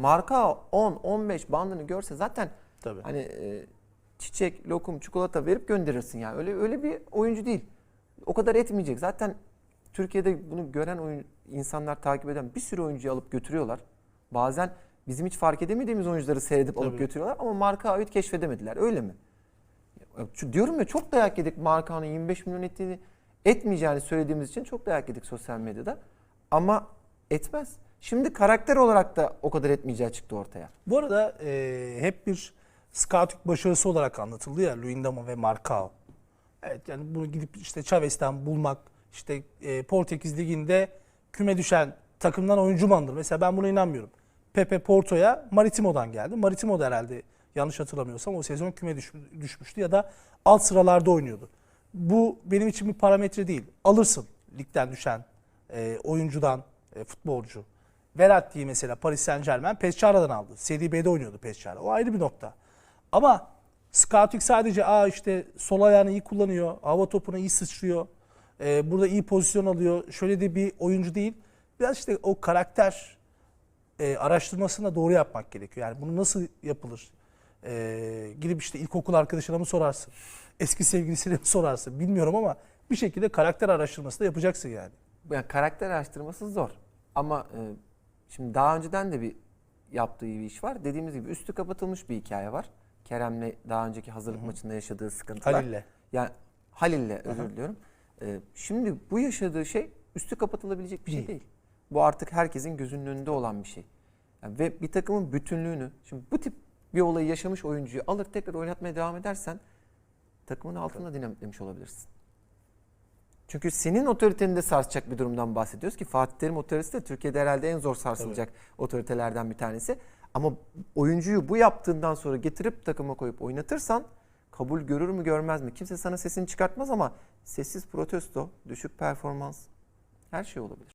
Marka 10, 15 bandını görse zaten Tabii. hani e, çiçek, lokum, çikolata verip gönderirsin yani. Öyle öyle bir oyuncu değil. O kadar etmeyecek. Zaten Türkiye'de bunu gören oyun, insanlar takip eden bir sürü oyuncuyu alıp götürüyorlar. Bazen bizim hiç fark edemediğimiz oyuncuları seyredip alıp Tabii. götürüyorlar ama marka ait keşfedemediler. Öyle mi? Ya, Diyorum ya çok dayak yedik markanın 25 milyon ettiğini etmeyeceğini söylediğimiz için çok dayak yedik sosyal medyada. Ama etmez. Şimdi karakter olarak da o kadar etmeyeceği çıktı ortaya. Bu arada e, hep bir scouting başarısı olarak anlatıldı ya Luyendama ve Marcao. Evet yani bunu gidip işte Chavez'ten bulmak, işte e, Portekiz Ligi'nde küme düşen takımdan oyuncu mu alınır? Mesela ben buna inanmıyorum. Pepe Porto'ya Maritimo'dan geldi. Maritimo da herhalde yanlış hatırlamıyorsam o sezon küme düş- düşmüştü ya da alt sıralarda oynuyordu. Bu benim için bir parametre değil. Alırsın ligden düşen e, oyuncudan e, futbolcu. Verratti'yi mesela Paris Saint Germain Pescara'dan aldı. Serie B'de oynuyordu Pescara. O ayrı bir nokta. Ama scouting sadece aa işte sol ayağını iyi kullanıyor, hava topuna iyi sıçrıyor, e, burada iyi pozisyon alıyor. Şöyle de bir oyuncu değil. Biraz işte o karakter e, araştırmasını da doğru yapmak gerekiyor. Yani bunu nasıl yapılır? E, gidip işte ilkokul arkadaşına mı sorarsın? Eski sevgilisine mi sorarsın? Bilmiyorum ama bir şekilde karakter araştırması da yapacaksın yani. Yani karakter araştırması zor. Ama e, şimdi daha önceden de bir yaptığı bir iş var. Dediğimiz gibi üstü kapatılmış bir hikaye var. Kerem'le daha önceki hazırlık maçında yaşadığı sıkıntılar. Halil'le. Yani Halil'le özür diliyorum. E, şimdi bu yaşadığı şey üstü kapatılabilecek bir şey Değil. değil. Bu artık herkesin gözünün önünde olan bir şey. Yani ve bir takımın bütünlüğünü, şimdi bu tip bir olayı yaşamış oyuncuyu alır tekrar oynatmaya devam edersen takımın altında dinamitlemiş olabilirsin. Çünkü senin otoriteni de sarsacak bir durumdan bahsediyoruz ki Fatih Terim otoritesi de Türkiye'de herhalde en zor sarsılacak otoritelerden bir tanesi. Ama oyuncuyu bu yaptığından sonra getirip takıma koyup oynatırsan kabul görür mü görmez mi? Kimse sana sesini çıkartmaz ama sessiz protesto, düşük performans her şey olabilir.